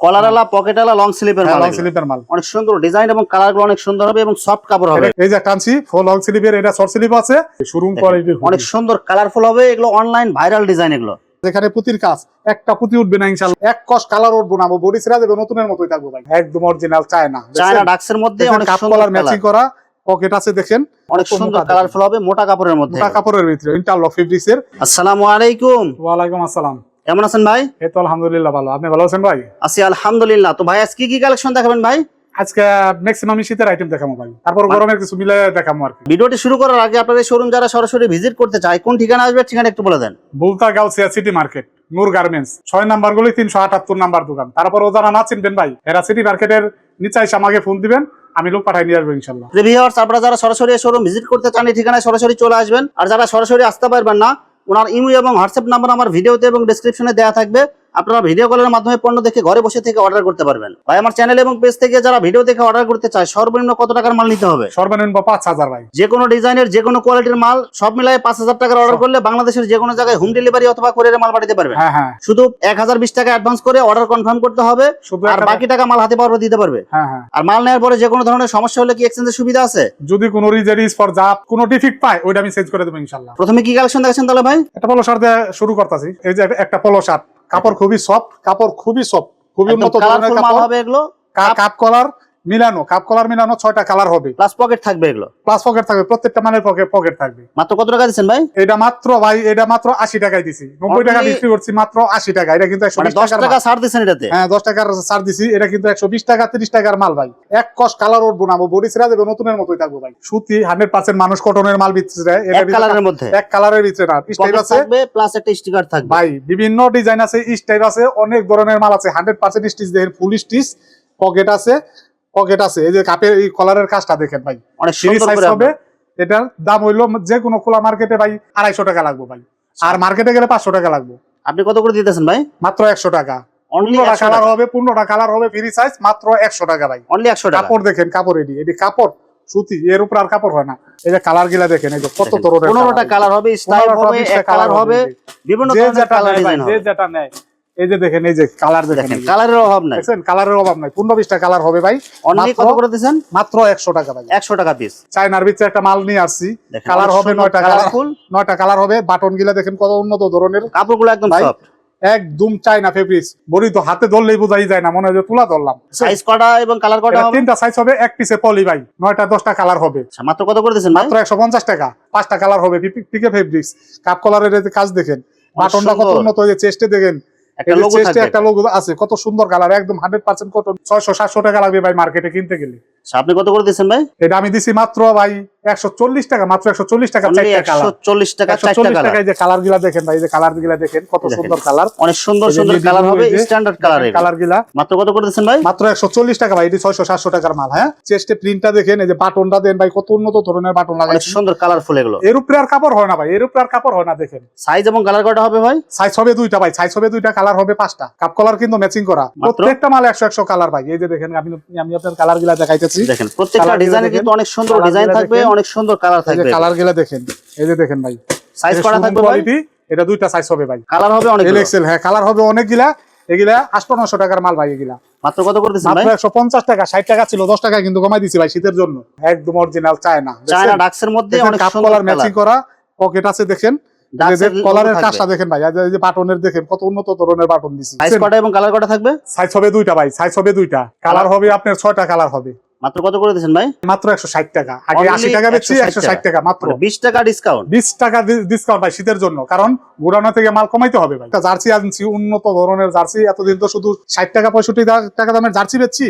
পকেটওয়ালা long স্লিপের মাল long স্লিপের মাল। অনেক সুন্দর ডিজাইন এবং কালারগুলো অনেক সুন্দর হবে এবং সফট কাপড় হবে। এই যে ফুল লং স্লিপের এটা শর্ট স্লিপ আছে। শোরুম কোয়ালিটি অনেক সুন্দর কালারফুল হবে এগুলো অনলাইন ভাইরাল ডিজাইন এগুলো। যেখানে পুতির কাজ একটা পুঁতি উঠবে না ইনশাল্লাহ এক কস কালার উঠবো না বডি সিরা দেবে নতুনের মতোই থাকব ভাই। একদম অরিজিনাল চায়না চায়না ডাক্সের মধ্যে অনেক সুন্দর কালার ম্যাচিং করা পকেট আছে দেখেন অনেক সুন্দর কালারফুল হবে মোটা কাপড়ের মধ্যে। মোটা কাপড়ের ভিতরে ইন্টারলক ফেব্রিক্স এর আসসালামু আলাইকুম। ওয়ালাইকুম আসসালাম। কেমন আছেন ভাই? এই তো আলহামদুলিল্লাহ ভালো। আপনি ভালো আছেন ভাই? আছি আলহামদুলিল্লাহ। তো ভাই আজকে কি কালেকশন দেখাবেন ভাই? আজকে ম্যাক্সিমাম শীতের আইটেম দেখাবো ভাই। তারপর গরমের কিছু মিলে দেখাবো আর ভিডিওটি শুরু করার আগে আপনাদের শোরুম যারা সরাসরি ভিজিট করতে চায় কোন ঠিকানা আসবে ঠিকানা একটু বলে দেন। Bulta Gausia city market Noor garments ছয় নাম্বার গুলি তিনশো আটাত্তর নাম্বার দোকান। তারপর ও যারা না চিনবেন ভাই এরা সিটি মার্কেটের নিচে এসে আমাকে ফোন দিবেন আমি লোক পাঠাই নিয়ে আসব ইনশাল্লাহ। ভিউয়ার্স আপনারা যারা সরাসরি শোরুম ভিজিট করতে চান এই ঠিকানায় সরাসরি চলে আসবেন। আর যারা সরাসরি আসতে পারবেন না ওনার ইমো এবং হোয়াটসঅ্যাপ নাম্বার আমার ভিডিওতে এবং ডিসক্রিপশনে দেওয়া থাকবে। আপনারা ভিডিও কলের মাধ্যমে পণ্য দেখে ঘরে বসে থেকে অর্ডার করতে পারবেন। ভাই আমার চ্যানেল এবং পেজ থেকে যারা ভিডিও দেখে অর্ডার করতে চায় সর্বনিম্ন কত টাকার মাল নিতে হবে? সর্বনিম্ন পাঁচ হাজার ভাই। যে কোনো ডিজাইনের যে কোনো কোয়ালিটির মাল সব মিলাই পাঁচ হাজার টাকার অর্ডার করলে বাংলাদেশের যে কোনো জায়গায় হোম ডেলিভারি অথবা কোরিয়ারে মাল পাঠাতে পারবেন হ্যাঁ হ্যাঁ। শুধু এক হাজার বিশ টাকা অ্যাডভান্স করে অর্ডার কনফার্ম করতে হবে আর বাকি টাকা মাল হাতে পাওয়ার দিতে পারবে। হ্যাঁ হ্যাঁ। আর মাল নেওয়ার পরে যে কোনো ধরনের সমস্যা হলে কি এক্সচেঞ্জের সুবিধা আছে? যদি কোনো রিজেরিস ফর জাপ কোনো ডিফিক্ট পায় ওইটা আমি চেঞ্জ করে দেবো ইনশাল্লাহ। প্রথমে কি কালেকশন দেখেছেন তাহলে ভাই? একটা পলো শার্ট শুরু করতেছি। এই যে একটা পলো শার্ট কাপড় খুবই সফট কাপড় খুবই সফট খুবই উন্নত ধরনের কাপড়। হবে এগুলো। কা- কাপ কলার মিলানো কাপ কলার মিলানো ছয়টা কালার হবে। প্লাস পকেট থাকবে এগুলো? প্লাস পকেট থাকবে প্রত্যেকটা মানের পকেট পকেট থাকবে। মাত্র কত টাকা দিচ্ছেন ভাই? এটা মাত্র ভাই এটা মাত্র আশি টাকায় দিছি। নব্বই টাকা বিক্রি করছি মাত্র আশি টাকা। এটা কিন্তু একশো মানে দশ টাকা ছাড় দিচ্ছেন এটাতে? হ্যাঁ দশ টাকার ছাড় দিছি। এটা কিন্তু একশো বিশ টাকা তিরিশ টাকার মাল ভাই। এক কস কালার উঠবো না বডি সিরা দেবে নতুনের মতোই থাকব ভাই। সুতি হান্ড্রেড পার্সেন্ট মানুষ কটনের মাল বিচ্ছে এক কালারের মধ্যে? এক কালারের ভিতরে না। স্টাইল আছে? থাকবে প্লাস একটা স্টিকার থাকবে। ভাই বিভিন্ন ডিজাইন আছে স্টাইল আছে অনেক ধরনের মাল আছে। হান্ড্রেড পার্সেন্ট স্টিচ দেখেন ফুল স্টিচ পকেট আছে। পকেট আছে। এই যে কাপের এই কলারের কাজটা দেখেন ভাই। অনেক সাইজ হবে। এটার দাম হইল যে কোনো খোলা মার্কেটে ভাই আড়াইশো টাকা লাগবে ভাই। আর মার্কেটে গেলে পাঁচশো টাকা লাগবে। আপনি কত করে দিতেছেন ভাই? মাত্র একশো টাকা। অনলি পনেরোটা কালার হবে পনেরোটা কালার হবে ফ্রি সাইজ মাত্র একশো টাকা ভাই। অনলি একশো টাকা। কাপড় দেখেন কাপড় এডি এডি কাপড় সুতি এর উপর আর কাপড় হয় না। এই যে কালার গিলা দেখেন এই যে কত ধরনের পনেরোটা। কালার হবে। স্টাইল হবে কালার হবে বিভিন্ন ধরনের কালার ডিজাইন যে হবে। যেটা নেয়। এই যে দেখেন এই যে কালার দেখেন। দেখেন কালারের অভাব নাই। দেখছেন? কালারের অভাব নাই। পনেরো বিশটা কালার হবে ভাই। অনলি কত করে দিচ্ছেন মাত্র একশো টাকা ভাই। একশো টাকা পিস চায়নার ভিতরে একটা মাল নিয়ে আসছি। কালার হবে নয়টা কালার colourful। নয়টা কালার হবে। বাটন গিলা দেখেন কত উন্নত ধরনের। কাপড়গুলো একদম সফট একদম চায়না ফেব্রিক্স বড়ি তো হাতে ধরলেই বোঝাই যায় না মনে হয় যে তুলা ধরলাম। সাইজ কটা এবং কালার কটা হবে? তিনটা সাইজ হবে এক পিসে পলি ভাই। নয়টা দশটা কালার হবে। আচ্ছা, মাত্র কত করে দিচ্ছেন মাত্র একশো পঞ্চাশ টাকা। পাঁচটা কালার হবে পিকে ফেব্রিক্স কাপ কলারের কাজ দেখেন। বাটনটা কত উন্নত হয়েছে চেস্টে দেখেন। একটা লোগো থাকবে। একটা লোগো আছে কত সুন্দর কালার একদম হান্ড্রেড পার্সেন্ট কটন ছয়শো সাতশো টাকা লাগবে ভাই মার্কেটে কিনতে গেলে। আচ্ছা, আপনি কত করে দিচ্ছেন ভাই? এটা আমি দিছি মাত্র ভাই একশো চল্লিশ টাকা মাত্র একশো চল্লিশ টাকা একশো কালার চল্লিশ টাকা চল্লিশ টাকায় যে কালারগুলা দেখেন ভাই যে কালারগুলা দেখেন কত সুন্দর কালার অনেক সুন্দর সুন্দর কালার হবে স্ট্যান্ডার্ড কালার কালারগুলা। মাত্র কত করে ভাই? মাত্র একশো চল্লিশ টাকা ভাই এটি ছয়শো সাতশো টাকার মাল হ্যাঁ? চেস্টে প্রিন্টটা দেখেন এই যে বাটনটা দেন ভাই কত উন্নত ধরনের বাটন অনেক সুন্দর কালারফুল এগুলো। এর উপরে আর কাপড় হয় না ভাই এর উপরে আর কাপড় হয় না দেখেন। সাইজ এবং কালার কটা হবে ভাই? সাইজ হবে দুইটা ভাই সাইজ হবে দুইটা কালার হবে পাঁচটা। কাপ কলার কিন্তু ম্যাচিং করা? প্রত্যেকটা মাল একশো একশো কালার ভাই। এই যে দেখেন আমি আমি আপনার কালারগুলা দেখাইতেছি। দেখেন প্রত্যেকটা ডিজাইনে কিন্তু অনেক সুন্দর ডিজাইন থাকবে। অনেক সুন্দর কালার থাকবে। কালারগুলা দেখেন এই যে দেখেন ভাই সাইজ কটা থাকবে ভাই কোয়ালিটি এটা দুইটা সাইজ হবে ভাই। কালার হবে অনেক এক্সেল হ্যাঁ কালার হবে অনেকগুলা। এগুলা আটশো টাকার মাল ভাই এগুলা। মাত্র কত করে দিচ্ছেন ভাই? মাত্র একশো পঞ্চাশ টাকা ষাট টাকা ছিল দশ টাকা কিন্তু কমাই দিছি ভাই শীতের জন্য। একদম অরিজিনাল চায়না চায়না ডাক্সের মধ্যে অনেক সুন্দর ম্যাচিং করা পকেট আছে দেখেন। কলারের কাজটা দেখেন ভাই এই যে বাটনের দেখেন কত উন্নত ধরনের বাটন দিছি। সাইজ কটা এবং কালার কটা থাকবে? সাইজ হবে দুইটা ভাই সাইজ হবে দুইটা। কালার হবে আপনার ছয়টা কালার হবে। মাত্র কত করে দিয়েছেন ভাই? মাত্র একশো ষাট টাকা। আগে আশি টাকা বেচছি একশো ষাট টাকা। মাত্র। মানে বিশ টাকা ডিসকাউন্ট বিশ টাকা ডিসকাউন্ট ভাই শীতের জন্য কারণ গুড়ানো থেকে মাল কমাইতে হবে ভাই। জার্সি আনছি উন্নত ধরনের জার্সি এতদিন তো শুধু ষাট টাকা পঁয়ষট্টি টাকা দামের জার্সি বেচছি।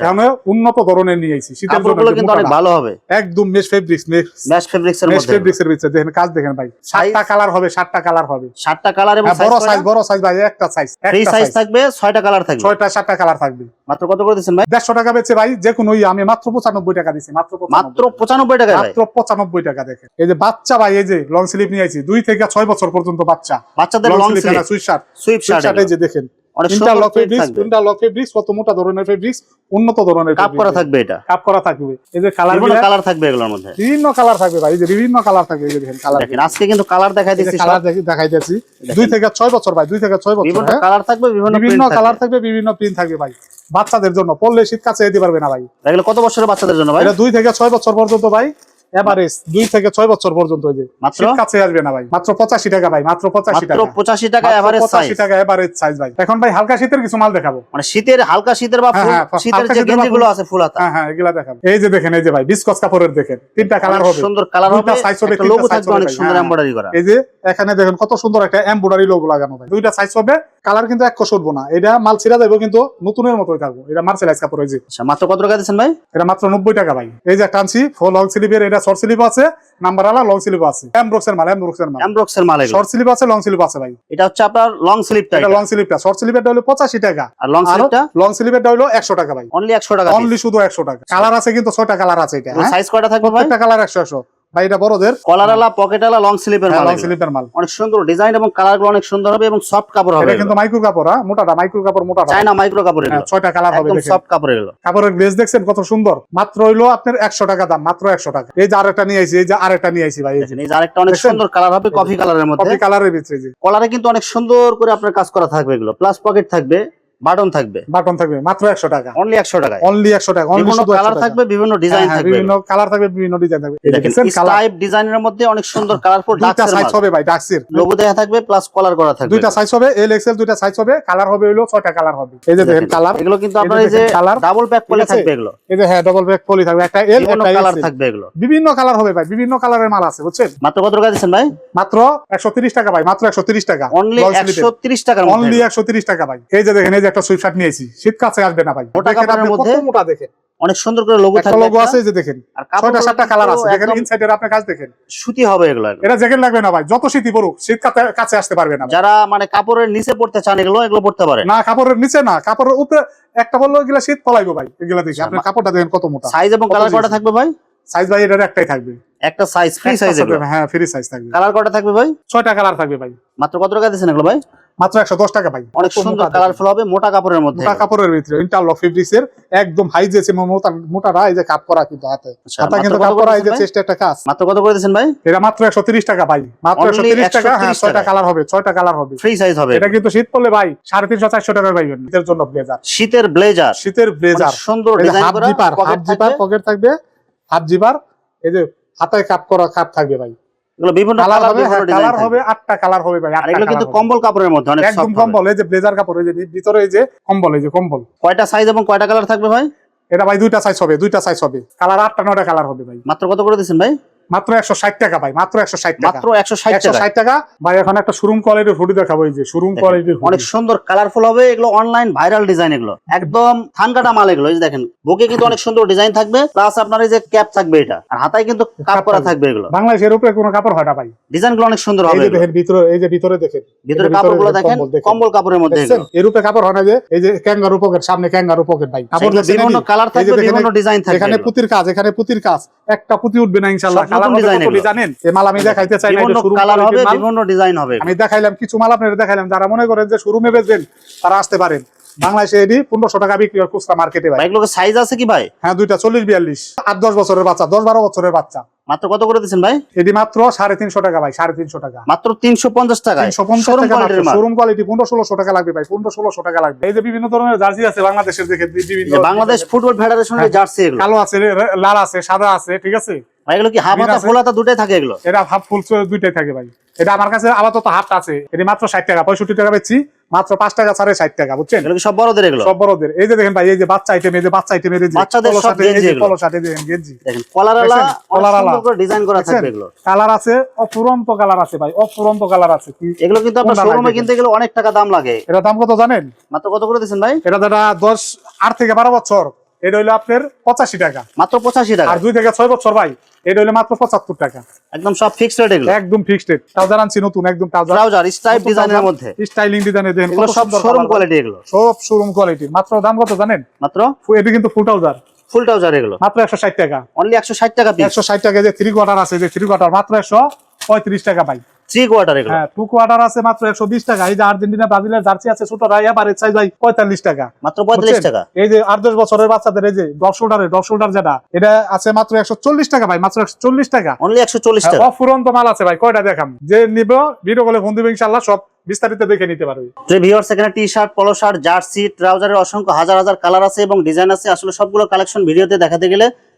এখন উন্নত ধরনের নিয়ে আইছি। শীতের জন্য কাপড়গুলো কিন্তু অনেক ভালো হবে। একদম মেশ ফেব্রিক্স ম্যাশ ফেব্রিক্স এর মেশ মধ্যে। ফেব্রিক্স এর ভিতরে। দেখেন কাজ দেখেন ভাই। সাতটা কালার হবে সাতটা কালার হবে। সাতটা কালার এবং হ্যাঁ, বড় সাইজ বড় সাইজ ভাই একটা সাইজ ফ্রি সাইজ থাকবে কালার থাকবে। ছয়টা সাতটা কালার থাকবে। মাত্র কত করে দিচ্ছেন ভাই? দেড়শো টাকা বেচে ভাই যে কোনো আমি মাত্র পঁচানব্বই টাকা দিছি মাত্র মাত্র পঁচানব্বই টাকা মাত্র পঁচানব্বই টাকা দেখেন। এই যে বাচ্চা ভাই এই যে লং স্লিপ নিয়ে আইছি দুই থেকে ছয় বছর পর্যন্ত বাচ্চা। বাচ্চাদের long slip sweatshirt sweatshirt এই যে দেখেন। ইন্টারলক ফেব্রিক্স ইন্টারলক ফেব্রিক্স কত মোটা ধরনের ফেব্রিক্স উন্নত ধরনের কাপ করা থাকবে এটা। কাপ করা থাকবে। এই যে কালার বিভিন্ন কালার থাকবে এগুলোর মধ্যে। বিভিন্ন কালার থাকবে ভাই এই যে বিভিন্ন কালার থাকবে এই যে দেখেন কালার দেখেন আজকে কিন্তু কালার দেখাই। কালার দুই থেকে ছয় বছর ভাই দুই থেকে ছয় বছর বিভিন্ন হ্যাঁ? কালার থাকবে বিভিন্ন বিভিন্ন কালার থাকবে থাকবে বিভিন্ন প্রিন্ট থাকবে ভাই। বাচ্চাদের জন্য পড়লে শীত কাছে যেতে পারবে না ভাই। এগুলো কত বছরের বাচ্চাদের জন্য ভাই? এটা দুই থেকে ছয় বছর পর্যন্ত ভাই। এভারেজ দুই থেকে ছয় বছর পর্যন্ত যে মাত্র? কাছে আসবে না ভাই। মাত্র পঁচাশি টাকা ভাই মাত্র পঁচাশি টাকা। পঁচাশি টাকা এভারেজ পঁচাশি টাকা এভারেজ সাইজ ভাই। এখন ভাই হালকা শীতের কিছু মাল দেখাবো। মানে শীতের হালকা শীতের বা হ্যাঁ, ফুল- হ্যাঁ, শীতের যে আছে ফুল হাতা। হ্যাঁ হ্যাঁ এগুলা দেখাবো। এই যে দেখেন এই যে ভাই বিস্কস কাপড়ের দেখেন তিনটা কালার হবে। সুন্দর কালার হবে size হবে, লোগো থাকবে অনেক সুন্দর হ্যাঁ। এমব্রয়ডারি করা। এই যে এখানে দেখেন কত সুন্দর একটা এমব্রয়ডারি লোগো লাগানো ভাই। দুইটা সাইজ হবে কালার কিন্তু এক কষটবো না। এটা মাল ছিড়া যাবে কিন্তু নতুনের মতোই থাকব। এটা মার্সেলাইজ কাপড় এই যে। আচ্ছা মাত্র কত টাকা দিচ্ছেন ভাই? এটা মাত্র নব্বই টাকা ভাই। এই যে একটা আনছি ফোর লং স্লিপের এটা শর্ট স্লিপ আছে নাম্বার আলা লং স্লিপ আছে। এমব্রক্সের মাল এমব্রক্সের মাল। এমব্রক্সের মাল শর্ট স্লিপ আছে লং স্লিপ আছে ভাই। এটা হচ্ছে আপনার লং স্লিপটা এটা লং স্লিপটা শর্ট স্লিপেরটা হলো পঁচাশি টাকা। আর লং স্লিপটা লং স্লিপেরটা হলো একশো টাকা ভাই। অনলি একশো টাকা অনলি শুধু একশো টাকা। কালার আছে কিন্তু 6টা কালার আছে এটা হ্যাঁ? সাইজ কয়টা থাকবে ভাই? প্রত্যেকটা কালার একশো একশো। ভাই এটা বড়দের। কলার আলা পকেট আলা লং স্লিপের মাল লং। স্লিপের মাল। অনেক সুন্দর ডিজাইন এবং কালারগুলো অনেক সুন্দর হবে এবং সফট কাপড় হবে এটা কিন্তু মাইক্রো কাপড় হ্যাঁ মোটাটা মাইক্রো কাপড় মোটাটা। চায়না মাইক্রো কাপড় হ্যাঁ, এগুলো ছয়টা কালার হবে একদম সফট কাপড় এগুলো। কাপড়ের গ্লেজ দেখছেন কত সুন্দর? মাত্র হইল আপনার একশো টাকা দাম মাত্র একশো টাকা। এই যে আরেকটা নিয়ে আইছি এই যে আরেকটা নিয়ে আইছি ভাই। এই যে আরেকটা অনেক সুন্দর কালার হবে কফি কালারের মধ্যে। কপি কালারের ভিতরে কলারে কিন্তু অনেক সুন্দর করে আপনার কাজ করা থাকবে এগুলো। প্লাস পকেট থাকবে। বাটন থাকবে। বাটন থাকবে মাত্র একশো টাকা। অনলি একশো টাকায়। অনলি একশো টাকা অনলি বিভিন্ন শুধু কালার থাকবে বিভিন্ন ডিজাইন হ্যাঁ, থাকবে। বিভিন্ন কালার থাকবে বিভিন্ন ডিজাইন থাকবে। দেখেন ডিজাইনের মধ্যে অনেক সুন্দর কালারফুল দুইটা ডাক্সের সাইজ হবে ভাই ডাক্সির লোগো দেয়া থাকবে প্লাস কলার করা থাকবে। দুইটা সাইজ হবে এল এক্সেল দুইটা সাইজ হবে কালার হবে ছয়টা কালার হবে। এই যে দেখেন কালার এগুলো কিন্তু আপনার এই যে ডাবল প্যাক আছে? থাকবে এগুলো। এই যে হ্যাঁ ডবল ব্যাক পলি থাকবে। একটা এল একটা কালার থাকবে এগুলো। বিভিন্ন কালার হবে ভাই বিভিন্ন কালারের মাল আছে বুঝছেন? মাত্র কত টাকা দিচ্ছেন ভাই? মাত্র একশো তিরিশ টাকা ভাই মাত্র একশো তিরিশ টাকা। অনলি একশো তিরিশ টাকার অনলি মধ্যে একশো তিরিশ টাকা ভাই। এই যে দেখেন এই যে একটা সুইট শার্ট নিয়েছি। শীত কাছে আসবে না ভাই। মোটা কাপড়ের মধ্যে মোটা দেখেন। অনেক সুন্দর করে লোগো থাকবে লোগো আছে যে দেখেন। আর ছয়টা সাতটা কালার আছে। দেখেন একদম ইনসাইডের আপনি কাজ দেখেন। সুতি হবে এগুলো। এটা জ্যাকেট লাগবে না ভাই। যত শীতই পড়ুক শীত কাছে- কাছে আসতে পারবে না যারা মানে কাপড়ের নিচে পড়তে চান এগুলো এগুলো পড়তে পারে। না কাপড়ের নিচে না। কাপড়ের উপরে একটা বলল এগুলা শীত পলাইবো ভাই এগুলা দেখি। আপনার কাপড়টা দেখেন কত মোটা। সাইজ এবং কালার কটা থাকবে ভাই? সাইজ ভাই এটার একটাই থাকবে। একটা সাইজ ফ্রি সাইজ হ্যাঁ ফ্রি সাইজ থাকবে। কালার কটা থাকবে ভাই? ছয়টা কালার থাকবে ভাই। মাত্র কত টাকা দিচ্ছেন এগুলো ভাই? মাত্র একশো দশ টাকা ভাই। অনেক সুন্দর কালারফুল হবে মোটা কাপড়ের মধ্যে। মোটা কাপড়ের ভিতরে ইন্টারলক ফেব্রিক্স এর একদম হাই যে মোটা এই যে কাপ করা কিন্তু হাতে। আচ্ছা, হাতে কিন্তু কাপ করা এই যে? চেস্টে একটা কাজ। মাত্র কত করে দিচ্ছেন ভাই? এটা মাত্র একশো তিরিশ টাকা ভাই। মাত্র একশো তিরিশ টাকা হ্যাঁ ছয়টা কালার হবে ছয়টা কালার হবে। ফ্রি সাইজ হবে। এটা কিন্তু শীত পড়লে ভাই সাড়ে তিনশো চারশো টাকা পাইবেন শীতের জন্য ব্লেজার শীতের ব্লেজার শীতের ব্লেজার সুন্দর half zipper half zipper pocket থাকবে। হাফ জিপার এই যে হাতায় কাপ করা কাপ থাকবে ভাই। এগুলো বিভিন্ন কালার হবে কালার হবে হবে আটটা কালার হবে ভাই আর এগুলো কিন্তু কম্বল কাপড়ের মধ্যে অনেক একদম কম্বল এই যে ব্লেজার কাপড় এই যে ভিতরে এই যে কম্বল এই যে কম্বল। কয়টা সাইজ এবং কয়টা কালার থাকবে ভাই? এটা ভাই দুইটা সাইজ হবে দুইটা সাইজ হবে। কালার আটটা নয়টা কালার হবে ভাই। মাত্র কত করে দিচ্ছেন ভাই? মাত্র একশো ষাট টাকা ভাই মাত্র একশো ষাট মাত্র একশো ষাট টাকা। ভাই এখন একটা শোরুম কোয়ালিটির হুডি দেখাবো এই যে শোরুম কোয়ালিটির অনেক সুন্দর কালারফুল হবে এগুলো অনলাইন ভাইরাল ডিজাইন এগুলো। একদম থানকাটা মাল এগুলো এই যে দেখেন বুকে কিন্তু অনেক সুন্দর ডিজাইন থাকবে প্লাস আপনার এই যে ক্যাপ থাকবে এটা আর হাতায় কিন্তু কাপ করা থাকবে। এগুলো। বাংলাদেশের উপরে কোনো কাপড় হয় না ভাই। ডিজাইনগুলো অনেক সুন্দর হবে দেখেন ভিতরে এই যে ভিতরে দেখেন। ভিতরে কাপড়গুলো দেখেন কম্বল কাপড়ের মধ্যে এর উপরে কাপড় হয় না যে এই যে ক্যাঙ্গারু পকেট সামনে ক্যাঙ্গারু পকেট ভাই। কাপড় বিভিন্ন কালার থাকবে বিভিন্ন ডিজাইন থাকবে এখানে পুতির কাজ এখানে পুতির কাজ। একটা পুতি উঠবে না ইনশাআল্লাহ। নতুন কালার হবে design কতটি এগুলো। জানেন? এই মাল আমি দেখাইতে চাই না বিভিন্ন কালার হবে বিভিন্ন ডিজাইন হবে। আমি দেখাইলাম কিছু মাল আপনাদের দেখাইলাম যারা মনে করেন যে শোরুমে বেচবেন তারা আসতে পারেন। বাংলাদেশে এটি পনেরোশো টাকা বিক্রি হয় খুচরা মার্কেটে ভাই। সাইজ আছে কি ভাই? হ্যাঁ দুইটা চল্লিশ বিয়াল্লিশ। আট দশ বছরের বাচ্চা দশ বারো বছরের বাচ্চা। মাত্র কত করে দিচ্ছেন ভাই? এটি মাত্র সাড়ে তিনশো টাকা ভাই সাড়ে তিনশো টাকা। মাত্র তিনশো পঞ্চাশ টাকা শোরুম কোয়ালিটি পনেরো ষোলোশো টাকা লাগবে ভাই পনেরো ষোলোশো টাকা লাগবে। এই যে বিভিন্ন ধরনের জার্সি আছে বাংলাদেশের দেখে বিভিন্ন বাংলাদেশ ফুটবল ফেডারেশনের। জার্সি কালো আছে লাল আছে সাদা আছে ঠিক আছে? এগুলো কি হাফ হাতা ফুল হাতা দুটাই থাকে এগুলো? এটা হাফ ফুল দুইটাই থাকে ভাই। এটা আমার কাছে আপাতত হাফটা আছে। এটি মাত্র ষাট টাকা পঁয়ষট্টি টাকা বেচছি। মাত্র পাঁচ টাকা সাড়ে ষাট টাকা বুঝছেন? সব বড়দের এগুলো? সব বড়দের। এই যে দেখেন ভাই এই যে বাচ্চা আইটেম এই যে বাচ্চা আইটেম এই যে বাচ্চাদের সব গেঞ্জি পলো শার্টে দেখেন গেঞ্জি। দেখেন কলারালা দেখছেন? ডিজাইন করা থাকবে এগুলো। কালার আছে অফুরন্ত কালার আছে ভাই অফুরন্ত কালার আছে। কি এগুলো কিন্তু আপনার শোরুমে কিনতে গেলে অনেক টাকা দাম লাগে। এটা দাম কত জানেন? মাত্র কত করে দিচ্ছেন ভাই? এটা দশ আট থেকে বারো বছর। এটা হইল আপনার পঁচাশি টাকা। মাত্র পঁচাশি টাকা? আর দুই থেকে ছয় বছর ভাই এটা হইল মাত্র পঁচাত্তর টাকা। একদম সব ফিক্সড রেট এগুলো? একদম ফিক্সড রেট ট্রাউজার আনছি নতুন একদম ট্রাউজার ট্রাউজার স্ট্রাইপ ডিজাইনের মধ্যে? স্টাইলিং ডিজাইনের দেখেন এগুলো সব শোরুম কোয়ালিটি এগুলো। সব শোরুম কোয়ালিটি মাত্র দাম কত জানেন? মাত্র? এটি কিন্তু ফুল ট্রাউজার ফুল ট্রাউজার এগুলো? মাত্র একশো ষাট টাকা। অনলি একশো ষাট টাকা পিস একশো ষাট টাকা যে থ্রি কোয়ার্টার আছে যে থ্রি কোয়ার্টার মাত্র একশো পঁয়ত্রিশ টাকা ভাই। থ্রি কোয়ার্টার এগুলো। হ্যাঁ টু কোয়ার্টার আছে মাত্র একশো বিশ টাকা। এই যে আর্জেন্টিনা ব্রাজিলের জার্সি আছে ছোট রাইয়া বারের সাইজ ভাই পঁয়তাল্লিশ টাকা। মাত্র পঁয়তাল্লিশ বুঝছেন? টাকা। এই যে আট দশ বছরের বাচ্চাদের এই যে ডপ শোল্ডার যেটা এটা আছে মাত্র একশো চল্লিশ টাকা ভাই মাত্র একশো চল্লিশ টাকা। অনলি একশো চল্লিশ টাকা। অফুরন্ত মাল আছে ভাই কয়টা দেখাম? যে নিব ভিডিও কলে ফোন দিবে ইনশাল্লাহ সব বিস্তারিত দেখে নিতে পারবে। যে ভিউয়ার্স এখানে T shirt polo shirt jersey ট্রাউজারের অসংখ্য হাজার হাজার কালার আছে এবং ডিজাইন আছে। আসলে সবগুলো কালেকশন ভিডিওতে দেখাতে গেলে